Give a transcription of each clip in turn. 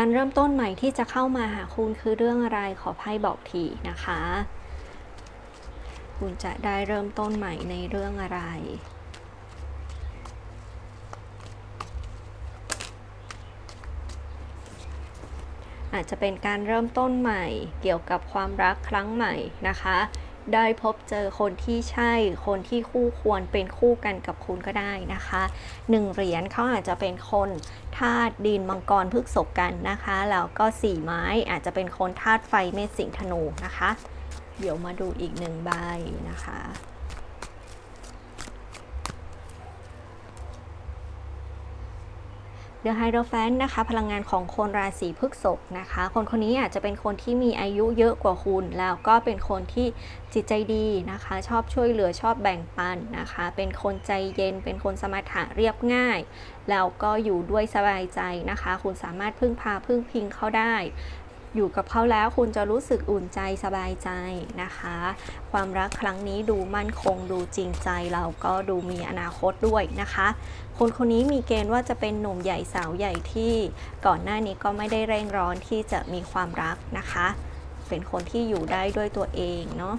การเริ่มต้นใหม่ที่จะเข้ามาหาคุณคือเรื่องอะไรขอไพ่บอกทีนะคะ คุณจะได้เริ่มต้นใหม่ในเรื่องอะไรอาจจะเป็นการเริ่มต้นใหม่เกี่ยวกับความรักครั้งใหม่นะคะ ได้พบเจอคนที่ใช่ คนที่คู่ควรเป็นคู่กันกับคุณก็ได้นะคะหนึ่งเหรียญเขาอาจจะเป็นคนธาตุดินมังกรพฤกษกกันนะคะแล้วก็สี่ไม้อาจจะเป็นคนธาตุไฟเมษสิงห์ธนูนะคะ เดี๋ยวมาดูอีกหนึ่งใบนะคะ เดอะไฮโดรแฟนนะคะ พลังงานของคนราศีพฤษภนะคะ คนคนนี้อาจจะเป็นคนที่มีอายุเยอะกว่าคุณ แล้วก็เป็นคนที่จิตใจดีนะคะ ชอบช่วยเหลือชอบแบ่งปันนะคะ เป็นคนใจเย็น เป็นคนสมถะเรียบง่าย แล้วก็อยู่ด้วยสบายใจนะคะ คุณสามารถพึ่งพาพึ่งพิงเขาได้ อยู่กับเขาแล้วคุณจะรู้สึกอุ่นใจสบายใจนะคะ ความรักครั้งนี้ดูมั่นคงดูจริงใจเราก็ดูมีอนาคตด้วยนะคะ คนคนนี้มีเกณฑ์ว่าจะเป็นหนุ่มใหญ่สาวใหญ่ที่ก่อนหน้านี้ก็ไม่ได้เร่งร้อนที่จะมีความรักนะคะ เป็นคนที่อยู่ได้ด้วยตัวเองเนาะ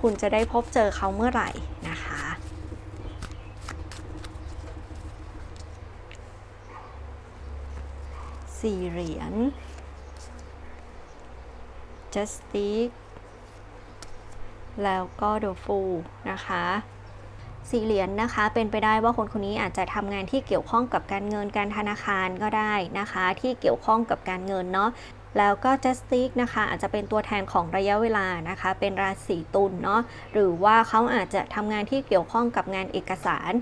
คุณจะได้พบเจอเขาเมื่อไหร่นะคะ สี่เหรียญ justice แล้วก็ the fool นะคะสี่เหรียญนะคะ เป็นไปได้ว่าคนคนนี้อาจจะทำงานที่เกี่ยวข้องกับการเงินการธนาคารก็ได้นะคะ ที่เกี่ยวข้องกับการเงินเนาะแล้วก็ justice นะคะ อาจจะเป็นตัวแทนของระยะเวลานะคะ เป็นราศีตุลเนาะหรือว่าเขาอาจจะทำงานที่เกี่ยวข้องกับงานเอกสาร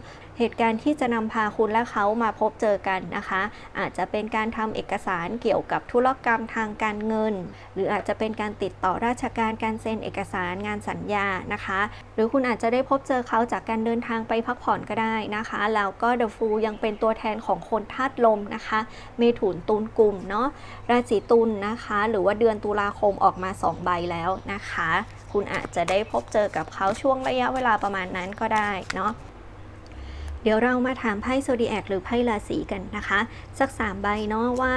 เหตุการณ์ที่จะนำพาคุณและเขามาพบเจอกันนะคะ อาจจะเป็นการทำเอกสารเกี่ยวกับธุรกรรมทางการเงิน หรืออาจจะเป็นการติดต่อราชการการเซ็นเอกสารงานสัญญานะคะ หรือคุณอาจจะได้พบเจอเขาจากการเดินทางไปพักผ่อนก็ได้นะคะแล้วก็ The Fool ยังเป็นตัวแทนของคนธาตุลมนะคะเมถุนตุลกลุ่มเนาะราศีตุลนะคะ หรือว่าเดือนตุลาคมออกมา 2 ใบแล้วนะคะ คุณอาจจะได้พบเจอกับเขาช่วงระยะเวลาประมาณนั้นก็ได้เนาะ เดี๋ยวเรามาถามไพ่โซดีแอคหรือไพ่ราศีกันนะคะ สัก 3 ใบเนาะว่า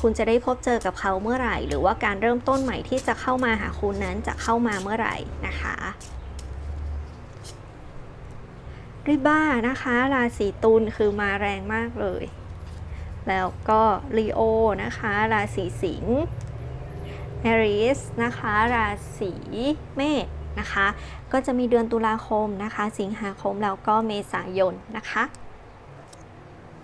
คุณจะได้พบเจอกับเขาเมื่อไหร่ หรือว่าการเริ่มต้นใหม่ที่จะเข้ามาหาคุณนั้นจะเข้ามาเมื่อไหร่นะคะริบ้านะคะ ราศีตุลคือมาแรงมากเลย แล้วก็ลีโอนะคะ ราศีสิงห์แอริสนะคะ ราศีเมษ นะคะ ก็จะมีเดือนตุลาคมนะคะ สิงหาคมแล้วก็เมษายนนะคะ